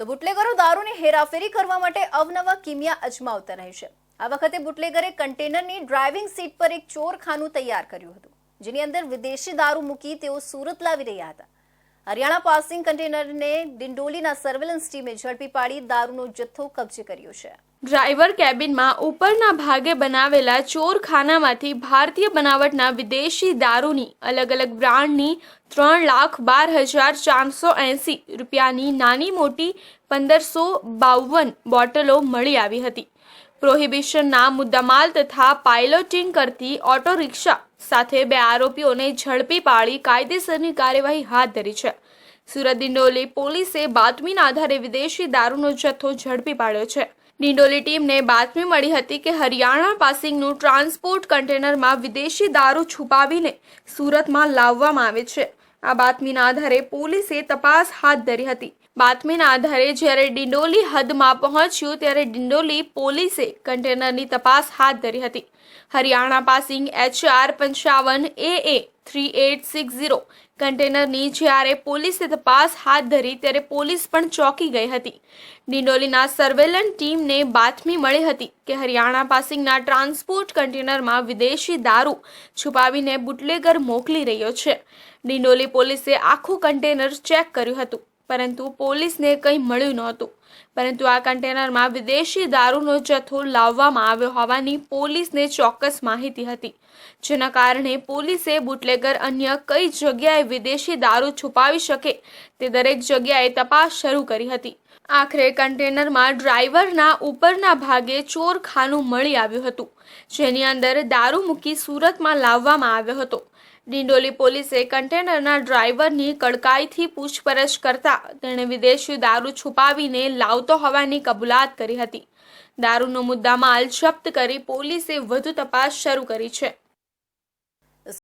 તો બુટલેગરો દારૂની હેરાફેરી કરવા માટે અવનવા કિમિયા અજમાવતા રહે છે. આ વખતે બુટલેગરે કન્ટેનરની ડ્રાઇવિંગ સીટ પર એક ચોરખાનું તૈયાર કર્યું હતું, જેની અંદર વિદેશી દારૂ મૂકી તેઓ સુરત લાવી રહ્યા હતા. હરિયાણા પાસિંગ કન્ટેનરને ડિંડોલીના સર્વેલન્સ ટીમે ઝડપી પાડી દારૂનો જથ્થો કબજે કર્યો છે. ડ્રાઈવર કેબિનમાં ઉપરના ભાગે બનાવેલા ચોરખાનામાંથી ભારતીય બનાવટના વિદેશી દારૂની અલગ અલગ બ્રાન્ડની ત્રણ લાખ બાર હજાર ચારસો એંસી રૂપિયાની નાની મોટી પંદરસો બાવન બોટલો મળી આવી હતી. પ્રોહિબિશનના મુદ્દામાલ તથા પાયલોટિંગ કરતી ઓટો રિક્ષા સાથે બે આરોપીઓને ઝડપી પાડી કાયદેસરની કાર્યવાહી હાથ ધરી છે. સુરત દિંડોલી પોલીસે બાતમીના આધારે વિદેશી દારૂનો જથ્થો ઝડપી પાડ્યો છે. ડિંડોલી ટીમને બાતમી મળી હતી કે હરિયાણા પાસિંગનું ટ્રાન્સપોર્ટ કન્ટેનરમાં વિદેશી દારૂ છુપાવીને સુરતમાં લાવવામાં આવે છે. આ બાતમીના આધારે પોલીસે તપાસ હાથ ધરી હતી. બાતમીના આધારે જ્યારે ડિંડોલી હદમાં પહોંચ્યું ત્યારે ડિંડોલી પોલીસે કન્ટેનરની તપાસ હાથ ધરી હતી. હરિયાણા પાસિંગ એચઆર પંચાવન A A three eight six zero કન્ટેનરની જ્યારે પોલીસે તપાસ હાથ ધરી ત્યારે પોલીસ પણ ચોંકી ગઈ હતી. ડિંડોલીના સર્વેલન્સ ટીમને બાતમી મળી હતી કે હરિયાણા પાસિંગના ટ્રાન્સપોર્ટ કન્ટેનરમાં વિદેશી દારૂ છુપાવીને બુટલેગર મોકલી રહ્યો છે. ડિંડોલી પોલીસે આખું કન્ટેનર ચેક કર્યું હતું. પરંતુ પોલીસને કંઈ મળ્યું નહોતું. પરંતુ આ કન્ટેનરમાં વિદેશી દારૂનો જથ્થો લાવવામાં આવ્યો હોવાની પોલીસને ચોક્કસ માહિતી હતી. જેના કારણે પોલીસે બુટલેગર અન્ય કઈ જગ્યાએ વિદેશી દારૂ છુપાવી શકે તે દરેક જગ્યાએ તપાસ શરૂ કરી હતી. આખરે કન્ટેનરમાં ડ્રાઈવરના ઉપરના ભાગે ચોરખાનું મળી આવ્યું હતું, જેની અંદર દારૂ મૂકી સુરતમાં લાવવામાં આવ્યો હતો. ડિંડોલી પોલીસે કન્ટેનરના ડ્રાઈવરની કડકાઈથી પૂછપરછ કરતા તેણે વિદેશી દારૂ છુપાવીને લાવતો હોવાની કબૂલાત કરી હતી. દારૂનો મુદ્દામાલ જપ્ત કરી પોલીસે વધુ તપાસ શરૂ કરી છે.